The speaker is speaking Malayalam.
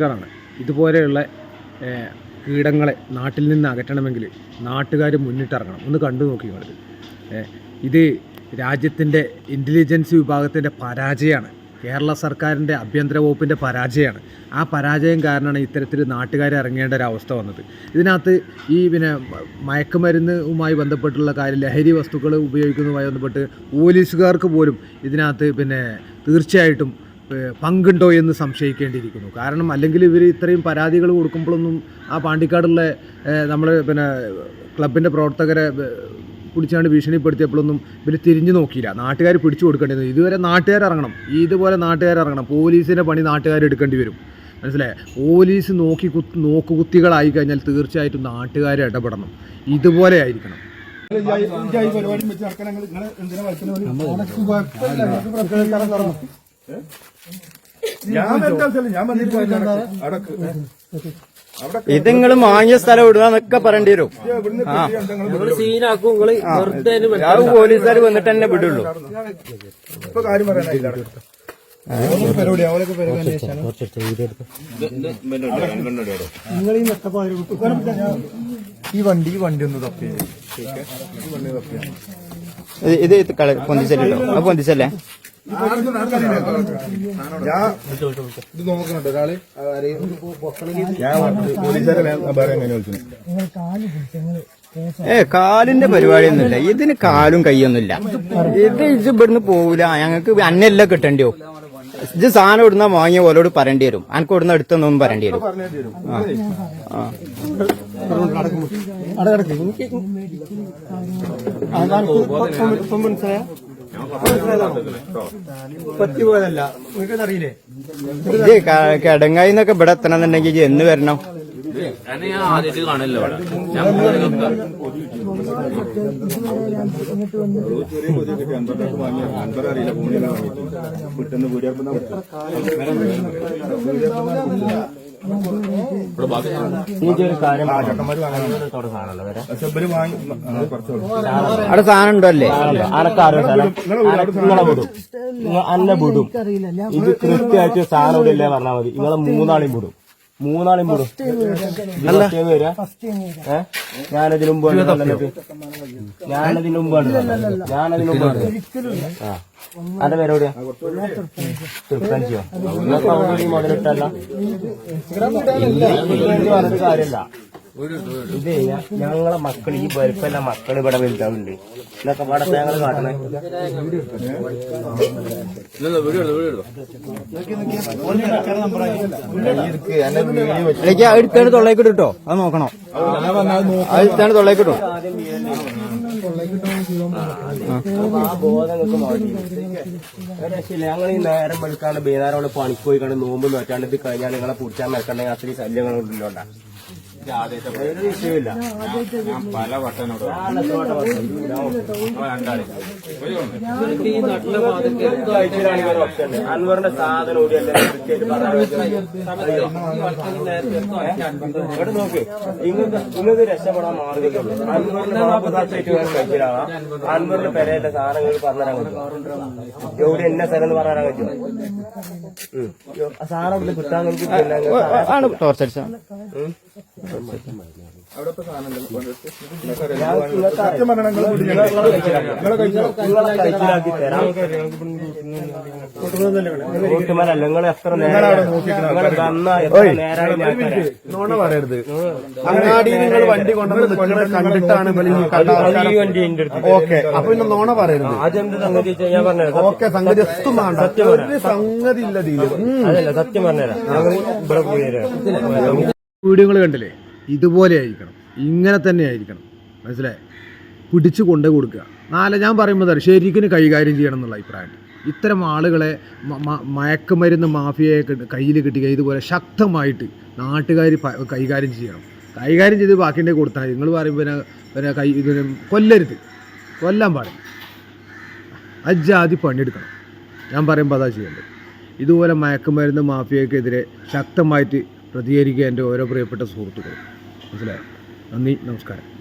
ാണ് ഇതുപോലെയുള്ള കീടങ്ങളെ നാട്ടിൽ നിന്ന് അകറ്റണമെങ്കിൽ നാട്ടുകാർ മുന്നിട്ടിറങ്ങണം. ഒന്ന് കണ്ടു നോക്കി നിങ്ങൾ ഇത് രാജ്യത്തിന്റെ ഇന്റലിജൻസ് വിഭാഗത്തിന്റെ പരാജയമാണ്. കേരള സർക്കാരിന്റെ ആഭ്യന്തര വകുപ്പിന്റെ പരാജയമാണ്. ആ പരാജയം കാരണമാണ് ഇത്തരത്തിൽ നാട്ടുകാർ ഇറങ്ങേണ്ട ഒരു അവസ്ഥ വന്നത്. ഇതിനകത്ത് ഈ പിന്നെ മയക്കുമരുന്നുമായി ബന്ധപ്പെട്ടുള്ള കാര്യം ലഹരി വസ്തുക്കൾ ഉപയോഗിക്കുന്നതുമായി ബന്ധപ്പെട്ട് പോലീസുകാർക്ക് പോലും ഇതിനകത്ത് പിന്നെ തീർച്ചയായിട്ടും പങ്കുണ്ടോ എന്ന് സംശയിക്കേണ്ടിയിരിക്കുന്നു. കാരണം അല്ലെങ്കിൽ ഇവർ ഇത്രയും പരാതികൾ കൊടുക്കുമ്പോഴൊന്നും ആ പാണ്ടിക്കാടുള്ള നമ്മൾ പിന്നെ ക്ലബിന്റെ പ്രവർത്തകരെ പിടിച്ചാണ് പിടിച്ചാണ്ട് ഭീഷണിപ്പെടുത്തിയപ്പോഴൊന്നും ഇവർ തിരിഞ്ഞു നോക്കിയില്ല. നാട്ടുകാർ പിടിച്ചു കൊടുക്കേണ്ടത് ഇതുവരെ നാട്ടുകാർ ഇറങ്ങണം. ഇതുപോലെ നാട്ടുകാർ ഇറങ്ങണം. പോലീസിന്റെ പണി നാട്ടുകാർ എടുക്കേണ്ടി വരും. മനസ്സിലായേ? പോലീസ് നോക്കി കു നോക്കുകുത്തികളായി കഴിഞ്ഞാൽ തീർച്ചയായിട്ടും നാട്ടുകാർ ഇടപെടണം. ഇതുപോലെ ആയിരിക്കണം. പരിപാടി വെച്ച് നടക്കാൻ നിങ്ങൾ എന്തിനാ വയ്ക്കുന്നത് ഞാൻ എന്താ ഞാൻ വന്നിട്ട് അടക്ക്. അവിടെ ഇത് നിങ്ങൾ വാങ്ങിയ സ്ഥലം ഇടുകന്നൊക്കെ പറയേണ്ടി വരും. പോലീസുകാർ വന്നിട്ട് തന്നെ വിടുള്ളൂ. ഇപ്പൊ കാര്യം പറയാനില്ല പരിപാടി അവരൊക്കെ പരിപാടി നിങ്ങൾ ഈ വണ്ടി ഈ വണ്ടി ഒന്ന് തപ്പി. ഈ വണ്ടി തപ്പിയാണ് ഇത് ഇത് പൊന്തിച്ചല്ലോ അത് പൊന്തിച്ചല്ലേ? ഇത് നോക്കുന്നുണ്ട് ഒരാൾ ഏ കാലിന്റെ പരിപാടിയൊന്നുമില്ല. ഇതിന് കാലും കൈയൊന്നുമില്ല ഇത് ഇത് ഇവിടുന്ന് പോവില്ല. ഞങ്ങൾക്ക് അന്നെല്ലാം കിട്ടണ്ടോ ഇത് സാധനം ഇടുന്ന വാങ്ങിയ ഓലോട് പറയേണ്ടി വരും. അനക്ക് ഇവിടുന്ന് എടുത്തൊന്നും പറയേണ്ടി വരും. ആ. ആ. പറ്റിപ്പോയതല്ല നിങ്ങൾക്ക് അറിയില്ലേ ഇത് കിടങ്ങായി എന്നൊക്കെ ഇവിടെ എത്തണമെന്നുണ്ടെങ്കിൽ എന്ന് വരണം ഞാൻ ആദ്യമായിട്ട് കാണല്ലോ ഞാൻ അറിയില്ല അവിടെ സാധനം? ഉണ്ടല്ലേ നിങ്ങളെ വിടും അന്നെ വിടും. ഇത് കൃത്യമായിട്ട് സാധനം ഇവിടെ ഇല്ലേ പറഞ്ഞാൽ മതി. നിങ്ങളെ മൂന്നാളെയും വിടും. മൂന്നാളെയും കൂടും ഞാനതിന് മുമ്പ് വന്നിട്ട് ഞാനതിന് മുമ്പ് വന്നിട്ട് ഞാനതിന് മുമ്പ് വന്നിട്ട് ആ. അന്റെ പേര് എവിടെയാ? തൃപ്പഞ്ചിയോ മുതലിട്ടല്ല പറഞ്ഞിട്ട് കാര്യമില്ല. ഇതേ ഞങ്ങളെ മക്കൾ ഈ വലുപ്പല്ല മക്കൾ ഇവിടെ വലുതാവുന്നുണ്ട് ഇതൊക്കെ ഇവിടെ ഞങ്ങൾ കാട്ടണേ. അടുത്താണ് തൊള്ളേക്കിട്ടോ എടുത്താണ് അത് നോക്കണോ. എടുത്താണ് മാറ്റി ഒരു രക്ഷയില്ല ഞങ്ങൾ ഈ നേരം വെളുക്കാണ്ട് ബേതാരോട് പണിക്ക് പോയി കണ്ട് നോമ്പ് നോറ്റാണ്ട് ഇത് കഴിഞ്ഞാൽ നിങ്ങളെ പിടിച്ചാൽ നിൽക്കണ്ടെങ്കിൽ അത്രയും ശല്യങ്ങളുണ്ടല്ലോണ്ടാ ഒരു വിഷയമില്ല. പല വട്ടനോട് നട്ടിലെ ഭാഗത്തൊക്കെ അൻവറിന്റെ സാധനം പറയാൻ ഇവിടെ നോക്ക്. ഇങ്ങക്ക് ഇങ്ങക്ക് രക്ഷപ്പെടാൻ മാർഗമില്ല അൻവറിന്റെ മാപ്പതായിട്ട് കഴിച്ചിലാവാം അൻവറിന്റെ പെരയുടെ സാധനങ്ങൾ പറഞ്ഞുതരാൻ പറ്റും. എവിടെ എന്നെ സ്ഥലം എന്ന് പറയാൻ പറ്റും. സാധനം കിട്ടാൻ ടോർച്ചടിച്ച എത്ര നോണ പറയരുത് അങ്ങാടി നിങ്ങൾ വണ്ടി കൊണ്ടുവന്ന് കണ്ടിട്ടാണ് ഓക്കെ അപ്പൊ പിന്നെ നോണ പറയരുത് ഓക്കെ സംഗതി എത്തും വേണ്ട ഒരു സംഗതി ഇല്ല. സത്യം പറഞ്ഞുതരാം വീഡിയോകൾ കണ്ടില്ലേ ഇതുപോലെ ആയിരിക്കണം. ഇങ്ങനെ തന്നെ ആയിരിക്കണം. മനസ്സിലായി? പിടിച്ചു കൊണ്ടേ കൊടുക്കുക. നാളെ ഞാൻ പറയുമ്പോൾ തന്നെ ശരിക്കും കൈകാര്യം ചെയ്യണം എന്നുള്ള അഭിപ്രായം ഇത്തരം ആളുകളെ മയക്കുമരുന്ന് മാഫിയയെ കയ്യിൽ കിട്ടുക ഇതുപോലെ ശക്തമായിട്ട് നാട്ടുകാർ കൈകാര്യം ചെയ്യണം. കൈകാര്യം ചെയ്ത് ബാക്കിന്റെ കൊടുത്താൽ നിങ്ങൾ പറയുമ്പോൾ പിന്നെ പിന്നെ കൈ ഇതിന് കൊല്ലരുത്. കൊല്ലാൻ പാടില്ല. അജാതി പണിയെടുക്കണം. ഞാൻ പറയുമ്പോൾ അതാ ചെയ്യേണ്ടത്. ഇതുപോലെ മയക്കുമരുന്ന് മാഫിയക്കെതിരെ ശക്തമായിട്ട് പ്രതികരിക്കുക എന്റെ ഓരോ പ്രിയപ്പെട്ട സുഹൃത്തുക്കൾ മനസ്സിലായോ? നന്ദി നമസ്കാരം.